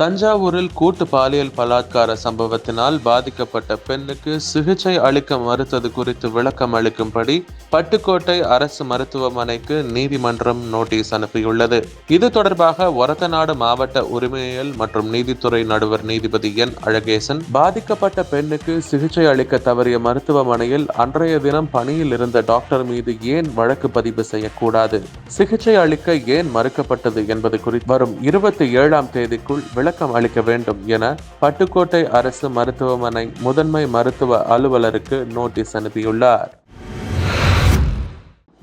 தஞ்சாவூரில் கூட்டு பாலியல் பலாத்கார சம்பவத்தினால் பாதிக்கப்பட்ட பெண்ணுக்கு சிகிச்சை அளிக்க மறுத்தது குறித்து விளக்கம் அளிக்கும்படி பட்டுக்கோட்டை அரசு மருத்துவமனைக்கு நீதிமன்றம் நோட்டீஸ் அனுப்பியுள்ளது. இது தொடர்பாக ஒரத்தநாடு மாவட்ட உரிமையியல் மற்றும் நீதித்துறை நடுவர் நீதிபதி என். அழகேசன் பாதிக்கப்பட்ட பெண்ணுக்கு சிகிச்சை அளிக்க தவறிய மருத்துவமனையில் அன்றைய தினம் பணியில் இருந்த டாக்டர் மீது ஏன் வழக்கு பதிவு செய்யக்கூடாது? சிகிச்சை அளிக்க ஏன் மறுக்கப்பட்டது என்பது குறித்து வரும் இருபத்தி ஏழாம் தேதிக்குள் விளக்கம் அளிக்க வேண்டும் என பட்டுக்கோட்டை அரசு மருத்துவமனை முதன்மை மருத்துவ அலுவலருக்கு நோட்டீஸ் அனுப்பியுள்ளார்.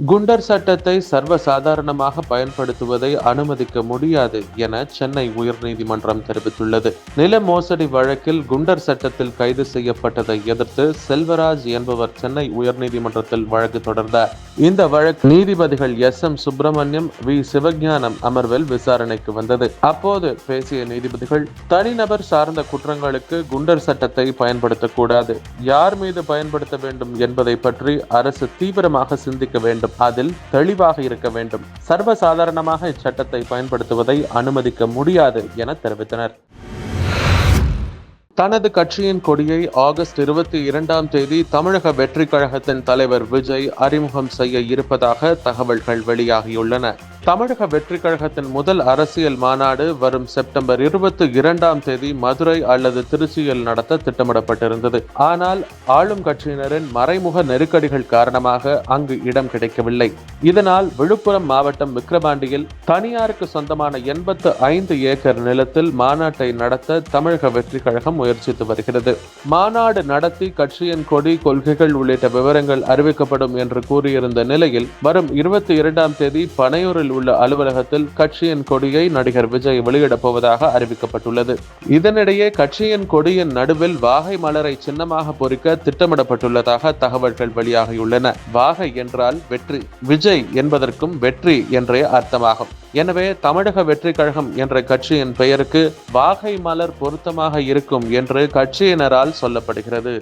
குண்டர் சட்டத்தை சர்வசாதாரணமாக பயன்படுத்துவதை அனுமதிக்க முடியாது என சென்னை உயர்நீதிமன்றம் தெரிவித்துள்ளது. நில மோசடி வழக்கில் குண்டர் சட்டத்தில் கைது செய்யப்பட்டதை எதிர்த்து செல்வராஜ் என்பவர் சென்னை உயர்நீதிமன்றத்தில் வழக்கு தொடர்ந்தார். இந்த வழக்கு நீதிபதிகள் S. M. Subramaniam V. Sivagnanam அமர்வில் விசாரணைக்கு வந்தது. அப்போது பேசிய நீதிபதிகள் தனிநபர் சார்ந்த குற்றங்களுக்கு குண்டர் சட்டத்தை பயன்படுத்தக்கூடாது. யார் மீது பயன்படுத்த வேண்டும் என்பதை பற்றி அரசு தீவிரமாக சிந்திக்க வேண்டும் அதில் தெளிவாக இருக்க வேண்டும். சர்வசாதாரணமாக இச்சட்டத்தை பயன்படுத்துவதை அனுமதிக்க முடியாது என தெரிவித்தனர். தனது கட்சியின் கொடியை ஆகஸ்ட் இருபத்தி இரண்டாம் தேதி தமிழக வெற்றி கழகத்தின் தலைவர் விஜய் அறிமுகம் செய்ய இருப்பதாக தகவல்கள் வெளியாகியுள்ளன. தமிழக வெற்றி கழகத்தின் முதல் அரசியல் மாநாடு வரும் செப்டம்பர் இருபத்தி இரண்டாம் தேதி மதுரை அல்லது திருச்சியில் நடத்த திட்டமிடப்பட்டிருந்தது. ஆனால் ஆளும் கட்சியினரின் மறைமுக நெருக்கடிகள் காரணமாக அங்கு இடம் கிடைக்கவில்லை. இதனால் விழுப்புரம் மாவட்டம் விக்கிரவாண்டியில் தனியாருக்கு சொந்தமான எண்பத்து ஐந்து ஏக்கர் நிலத்தில் மாநாட்டை நடத்த தமிழக வெற்றி கழகம் முயற்சித்து வருகிறது. மாநாடு நடத்தி கட்சியின் கொடி கொள்கைகள் உள்ளிட்ட விவரங்கள் அறிவிக்கப்படும் என்று கூறியிருந்த நிலையில் வரும் இருபத்தி இரண்டாம் தேதி பனையூரில் உள்ள அலுவலகத்தில் கட்சியின் கொடியை நடிகர் விஜய் வெளியிடப் போவதாக அறிவிக்கப்பட்டுள்ளது. இதனிடையே கட்சியின் கொடியின் நடுவில் வாகை மலரை சின்னமாக பொறிக்க திட்டமிடப்பட்டுள்ளதாக தகவல்கள் வெளியாகியுள்ளன. வாகை என்றால் வெற்றி விஜய் என்பதற்கும் வெற்றி என்றே அர்த்தமாகும். எனவே தமிழக வெற்றி கழகம் என்ற கட்சியின் பெயருக்கு வாகை மலர் பொருத்தமாக இருக்கும் என்று கட்சியினரால் சொல்லப்படுகிறது.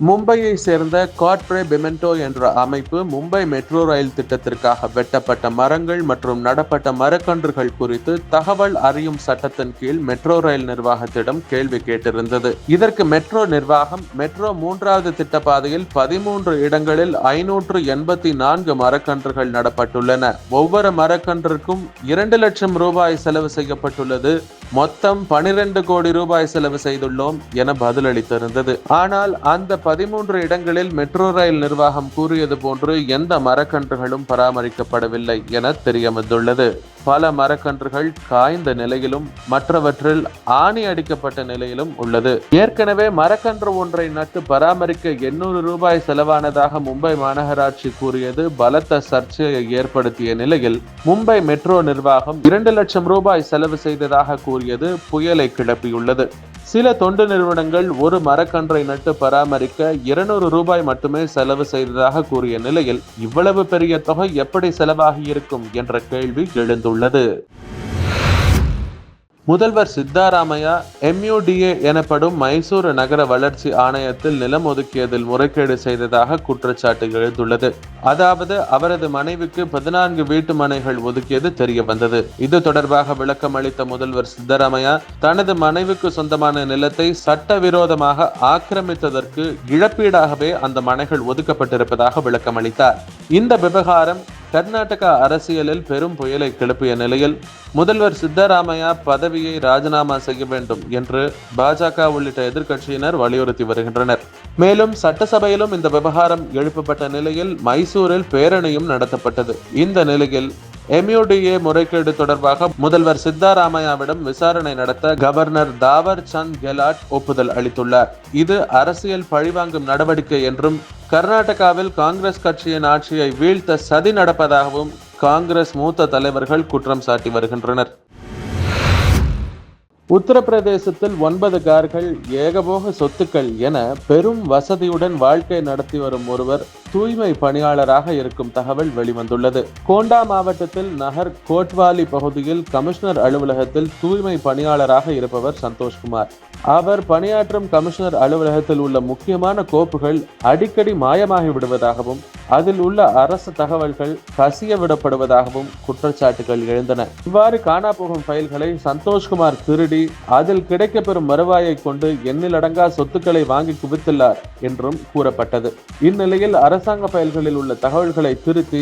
மும்பையை சேர்ந்த காட்ரே பெமெண்டோ என்ற அமைப்பு மும்பை மெட்ரோ ரயில் திட்டத்திற்காக வெட்டப்பட்ட மரங்கள் மற்றும் நடப்பட்ட மரக்கன்றுகள் குறித்து தகவல் அறியும் சட்டத்தின் கீழ் மெட்ரோ ரயில் நிர்வாகத்திடம் கேள்வி கேட்டிருந்தது. இதற்கு மெட்ரோ நிர்வாகம் மெட்ரோ மூன்றாவது திட்ட பாதையில் பதிமூன்று இடங்களில் ஐநூற்று எண்பத்தி நான்கு மரக்கன்றுகள் நடப்பட்டுள்ளன. ஒவ்வொரு மரக்கன்றுக்கும் இரண்டு லட்சம் ரூபாய் செலவு செய்யப்பட்டுள்ளது. மொத்தம் பனிரெண்டு கோடி ரூபாய் செலவு செய்துள்ளோம் என பதிலளித்திருந்தது. ஆனால் அந்த பதிமூன்று இடங்களில் மெட்ரோ ரயில் நிர்வாகம் கூறியது போன்று எந்த மரக்கன்றுகளும் பராமரிக்கப்படவில்லை என தெரியவந்துள்ளது. பல மரக்கன்றுகள் காய்ந்த நிலையிலும் மற்றவற்றில் ஆணி அடிக்கப்பட்ட நிலையிலும் உள்ளது. ஏற்கனவே மரக்கன்று ஒன்றை நட்டு பராமரிக்க எண்ணூறு ரூபாய் செலவானதாக மும்பை மாநகராட்சி கூறியது. பலத்த சர்ச்சையை ஏற்படுத்திய நிலையில் மும்பை மெட்ரோ நிர்வாகம் இரண்டு லட்சம் ரூபாய் செலவு செய்ததாக கூறியது. புயலை கிளப்பியுள்ளது. சில தொண்டு நிறுவனங்கள் ஒரு மரக்கன்றை நட்டு பராமரிக்க இருநூறு ரூபாய் மட்டுமே செலவு செய்ததாக கூறிய நிலையில் இவ்வளவு பெரிய தொகை எப்படி செலவாகி இருக்கும் என்ற கேள்வி எழுந்துள்ளது. முதல்வர் சித்தாராமையா எம்யூடிஏ எனப்படும் மைசூரு நகர வளர்ச்சி ஆணையத்தில் நிலம் ஒதுக்கியதில் முறைகேடு செய்ததாக குற்றச்சாட்டு எழுந்துள்ளது. அதாவது அவரது மனைவிக்கு பதினான்கு வீட்டு மனைகள் ஒதுக்கியது தெரிய வந்தது. இது தொடர்பாக விளக்கம் அளித்த முதல்வர் சித்தராமையா தனது மனைவிக்கு சொந்தமான நிலத்தை சட்டவிரோதமாக ஆக்கிரமித்ததற்கு இழப்பீடாகவே அந்த மனைகள் ஒதுக்கப்பட்டிருப்பதாக விளக்கம் அளித்தார். இந்த விவகாரம் கர்நாடகா அரசியலில் பெரும் புயலை கிளப்பிய நிலையில் முதல்வர் சித்தராமையா பதவியை ராஜினாமா செய்ய வேண்டும் என்று பாஜக உள்ளிட்ட எதிர்க்கட்சியினர் வலியுறுத்தி வருகின்றனர். மேலும் சட்டசபையிலும் இந்த விவகாரம் எழுப்பப்பட்ட நிலையில் மைசூரில் பேரணியும் நடத்தப்பட்டது. இந்த நிலையில் எம்யூடிஏ முறைகேடு தொடர்பாக முதல்வர் சித்தாராமையாவிடம் விசாரணை நடத்த கவர்னர் தாவர் சந்த் கெலாட் ஒப்புதல் அளித்துள்ளார். இது அரசியல் பழிவாங்கும் நடவடிக்கை என்றும் கர்நாடகாவில் காங்கிரஸ் கட்சியின் ஆட்சியை வீழ்த்த சதி நடப்பதாகவும் காங்கிரஸ் மூத்த தலைவர்கள் குற்றம் சாட்டி வருகின்றனர். உத்தரப்பிரதேசத்தில் ஒன்பது கார்கள் ஏகபோக சொத்துக்கள் என பெரும் வசதியுடன் வாழ்க்கை நடத்தி வரும் ஒருவர் தூய்மை பணியாளராக இருக்கும் தகவல் வெளிவந்துள்ளது. கோண்டா மாவட்டத்தில் நகர் கோட்வாலி பகுதியில் கமிஷனர் அலுவலகத்தில் தூய்மை பணியாளராக இருப்பவர் சந்தோஷ்குமார். அவர் பணியாற்றும் கமிஷனர் அலுவலகத்தில் உள்ள முக்கியமான கோப்புகள் அடிக்கடி மாயமாகி விடுவதாகவும் அதில் உள்ள அரசு தகவல்கள் கசிய விடப்படுவதாகவும் குற்றச்சாட்டுகள் எழுந்தன. இவ்வாறு காணாப்போகும் ஃபைல்களை சந்தோஷ்குமார் திருடி அதில் கிடைக்கப்பெறும் வருவாயை கொண்டு எண்ணிலடங்கா சொத்துக்களை வாங்கி குவித்துள்ளார் என்றும் கூறப்பட்டது. இந்நிலையில் அரசாங்க ஃபைல்களில் உள்ள தகவல்களை திருத்தி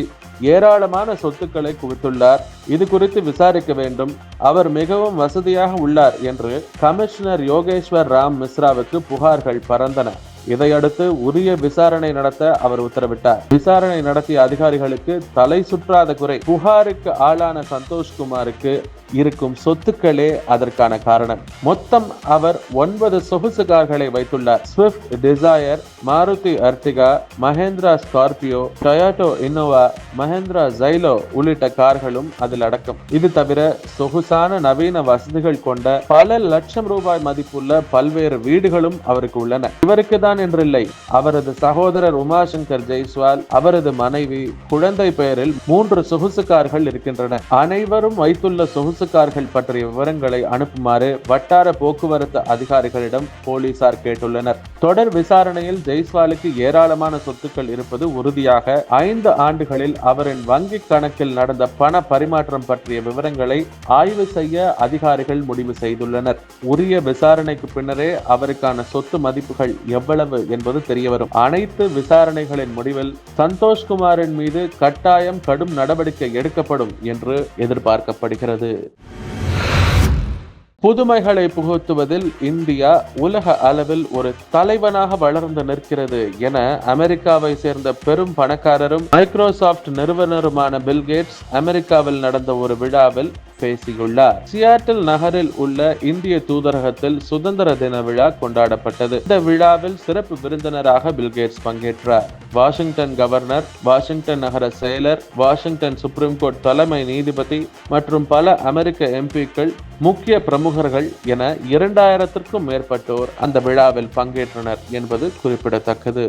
ஏராளமான சொத்துக்களை குவித்துள்ளார். இது குறித்து விசாரிக்க வேண்டும். அவர் மிகவும் வசதியாக உள்ளார் என்று கமிஷனர் யோகேஸ்வர் ராம் மிஸ்ராவுக்கு புகார்கள் பறந்தன இதையடுத்து உரிய விசாரணை நடத்த அவர் உத்தரவிட்டார். விசாரணை நடத்திய அதிகாரிகளுக்கு தலை சுற்றாத குறை. புகாருக்கு ஆளான சந்தோஷ்குமாருக்கு இருக்கும் சொத்துக்களே அதற்கான காரணம். மொத்தம் அவர் ஒன்பது சொகுசு கார்களை வைத்துள்ளார். Swift Dzire Maruti Ertiga Mahindra Scorpio Toyota Innova Mahindra Xylo உள்ளிட்ட கார்களும் அதில் அடக்கம். இது தவிர சொகுசான நவீன வசதிகள் கொண்ட பல லட்சம் ரூபாய் மதிப்புள்ள பல்வேறு வீடுகளும் அவருக்கு உள்ளன. இவருக்கு தான் என்றில்லை. அவரது சகோதரர் உமாசங்கர் ஜெய்ஸ்வால் அவரது மனைவி குழந்தை பெயரில் மூன்று சொகுசு கார்கள் இருக்கின்றன. அனைவரும் வைத்துள்ள சொகுசு கார்கள் பற்றிய விவரங்களை அனுப்புமாறு வட்டார போக்குவரத்து அதிகாரிகளிடம் போலீசார் கேட்டுள்ளனர். தொடர் விசாரணையில் ஜெய்ஸ்வாலுக்கு ஏராளமான சொத்துக்கள் இருப்பது உறுதியாக ஐந்து ஆண்டுகளில் அவரின் வங்கி கணக்கில் நடந்த பண பரிமாற்றம் பற்றிய விவரங்களை ஆய்வு செய்ய அதிகாரிகள் முடிவு செய்துள்ளனர். உரிய விசாரணைக்கு பின்னரே அவருக்கான சொத்து மதிப்புகள் எவ்வளவு என்பது தெரியவரும். அனைத்து விசாரணைகளின் முடிவில் சந்தோஷ்குமாரின் மீது கட்டாயம் கடும் நடவடிக்கை எடுக்கப்படும் என்று எதிர்பார்க்கப்படுகிறது. புதுமைகளை புகுத்துவதில் இந்தியா உலக அளவில் ஒரு தலைவனாக வளர்ந்து நிற்கிறது என அமெரிக்காவை சேர்ந்த பெரும் பணக்காரரும் மைக்ரோசாப்ட் நிறுவனருமான பில்கேட்ஸ் அமெரிக்காவில் நடந்த ஒரு விழாவில் பேசியுள்ளார். சியாட்டில் நகரில் உள்ள இந்திய தூதரகத்தில் சுதந்திர தின விழா கொண்டாடப்பட்டது. இந்த விழாவில் சிறப்பு விருந்தினராக பில்கேட்ஸ் பங்கேற்றார். வாஷிங்டன் கவர்னர் வாஷிங்டன் நகர செயலர் வாஷிங்டன் சுப்ரீம் கோர்ட் தலைமை நீதிபதி மற்றும் பல அமெரிக்க எம்பிக்கள் முக்கிய பிரமுகர்கள் என இரண்டாயிரத்திற்கும் மேற்பட்டோர் அந்த விழாவில் பங்கேற்றனர் என்பது குறிப்பிடத்தக்கது.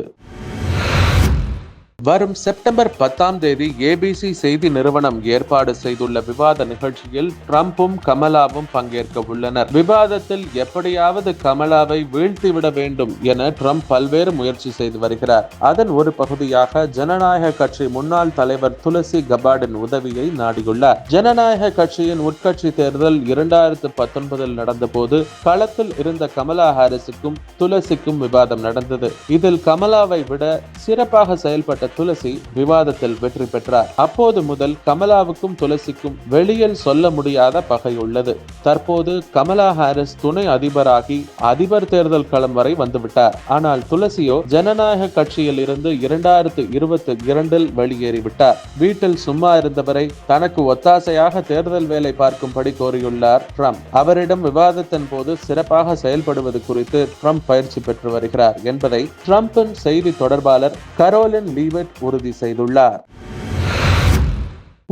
வரும் செப்டம்பர் பத்தாம் தேதி ஏபிசி செய்தி நிறுவனம் ஏற்பாடு செய்துள்ள விவாத நிகழ்ச்சியில் ட்ரம்ப்பும் கமலாவும் பங்கேற்க உள்ளனர். விவாதத்தில் எப்படியாவது கமலாவை வீழ்த்திவிட வேண்டும் என ட்ரம்ப் பல்வேறு முயற்சி செய்து வருகிறார். அதன் ஒரு பகுதியாக ஜனநாயக கட்சி முன்னாள் தலைவர் துளசி கபாடின் உதவியை நாடியுள்ளார். ஜனநாயக கட்சியின் உட்கட்சி தேர்தல் இரண்டாயிரத்து பத்தொன்பதில் நடந்தபோது களத்தில் இருந்த கமலா ஹாரிஸுக்கும் துளசிக்கும் விவாதம் நடந்தது. இதில் கமலாவை விட சிறப்பாக செயல்பட்ட துளசி விவாதத்தில் வெற்றி பெற்றார். அப்போது முதல் கமலாவுக்கும் துளசிக்கும் வெளியில் சொல்ல முடியாத பகை உள்ளது. தற்போது கமலா ஹாரிஸ் துணை அதிபராகி அதிபர் தேர்தல் களம் வரை வந்துவிட்டார். ஆனால் துளசியோ ஜனநாயக கட்சியில் இருந்து இரண்டாயிரத்து இருபத்தி இரண்டில் வெளியேறிவிட்டார். வீட்டில் சும்மா இருந்தவரை தனக்கு ஒத்தாசையாக தேர்தல் வேலை பார்க்கும்படி கோரியுள்ளார் ட்ரம்ப். அவரிடம் விவாதத்தின் போது சிறப்பாக செயல்படுவது குறித்து ட்ரம்ப் பயிற்சி பெற்று வருகிறார் என்பதை ட்ரம்பின் செய்தி தொடர்பாளர் கரோலின் லீவெட் உறுதி செய்துள்ளார்.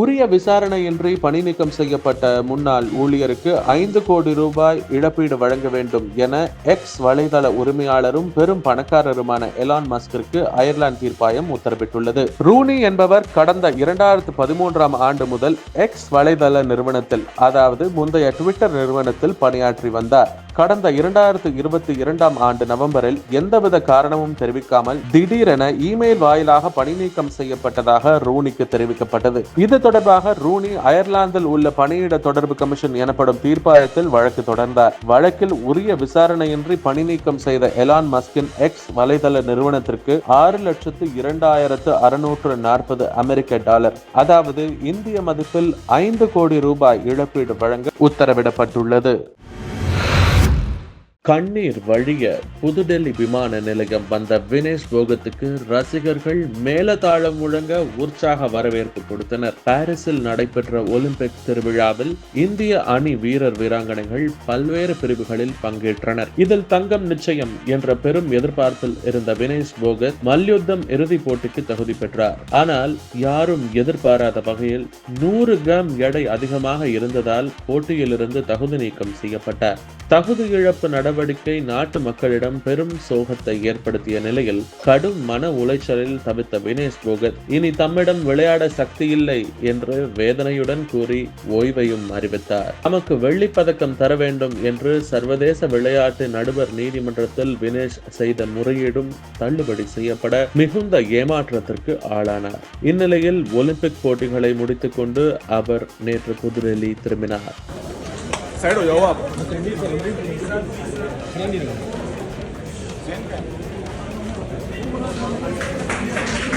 உரிய விசாரணையின்றி பணி நீக்கம் செய்யப்பட்ட முன்னாள் ஊழியருக்கு ஐந்து கோடி ரூபாய் இழப்பீடு வழங்க வேண்டும் என எக்ஸ் வலைதள உரிமையாளரும் பெரும் பணக்காரருமான எலான் மஸ்கிற்கு அயர்லாந்து தீர்ப்பாயம் உத்தரவிட்டுள்ளது. ரூனி என்பவர் கடந்த இரண்டாயிரத்து பதிமூன்றாம் ஆண்டு முதல் எக்ஸ் வலைதள நிறுவனத்தில் அதாவது முந்தைய ட்விட்டர் நிறுவனத்தில் பணியாற்றி வந்தார். கடந்த இரண்டாயிரத்து இருபத்தி இரண்டாம் ஆண்டு நவம்பரில் எந்தவித காரணமும் தெரிவிக்காமல் திடீரென இமெயில் வாயிலாக பணி நீக்கம் செய்யப்பட்டதாக ரூனிக்கு தெரிவிக்கப்பட்டது. இது தொடர்பாக ரூனி அயர்லாந்தில் உள்ள பணியிட தொடர்பு கமிஷன் எனப்படும் தீர்ப்பாயத்தில் வழக்கு தொடர்ந்தார். வழக்கில் உரிய விசாரணையின்றி பணி நீக்கம் செய்த எலான் மஸ்கின் எக்ஸ் வலைதள நிறுவனத்திற்கு ஆறு லட்சத்து இரண்டாயிரத்து அறுநூற்று நாற்பது அமெரிக்க டாலர் அதாவது இந்திய மதிப்பில் ஐந்து கோடி ரூபாய் இழப்பீடு வழங்க உத்தரவிடப்பட்டுள்ளது. கண்ணீர் வழிய புதுடெல்லி விமான நிலையம் வந்த வினேஷ் போகத்துக்கு ரசிகர்கள் மேலதாளம் முழங்க உற்சாக வரவேற்பு கொடுத்தனர். பாரிஸில் நடைபெற்ற ஒலிம்பிக் திருவிழாவில் இந்திய அணி வீரர் வீராங்கனைகள் பல்வேறு பிரிவுகளில் பங்கேற்றனர். இதில் தங்கம் நிச்சயம் என்ற பெரும் எதிர்பார்ப்பில் இருந்த வினேஷ் போகத் மல்யுத்தம் இறுதிப் போட்டிக்கு தகுதி பெற்றார். ஆனால் யாரும் எதிர்பாராத வகையில் நூறு கிராம் எடை அதிகமாக இருந்ததால் போட்டியிலிருந்து தகுதி நீக்கம் செய்யப்பட்டார். தகுதி இழப்பு நட நடவடிக்கை நாட்டு மக்களிடம் பெரும் சோகத்தை ஏற்படுத்திய நிலையில் கடும் மன உளைச்சலில் தவித்த வினேஷ் போகத் இனி தம்மிடம் விளையாட சக்தி இல்லை என்று வேதனையுடன் கூறி ஓய்வையும் அறிவித்தார். தமக்கு வெள்ளிப்பதக்கம் தர வேண்டும் என்று சர்வதேச விளையாட்டு நடுவர் நீதிமன்றத்தில் வினேஷ் செய்த முறையீடும் தள்ளுபடி செய்யப்பட மிகுந்த ஏமாற்றத்திற்கு ஆளானார். இந்நிலையில் ஒலிம்பிக் போட்டிகளை முடித்துக்கொண்டு அவர் நேற்று புதுடெல்லி திரும்பினார். साइड हो जाओ आप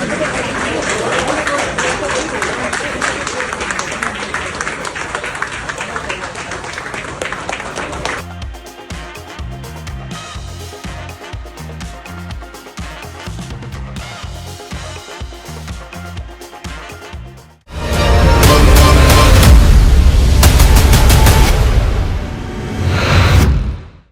सेम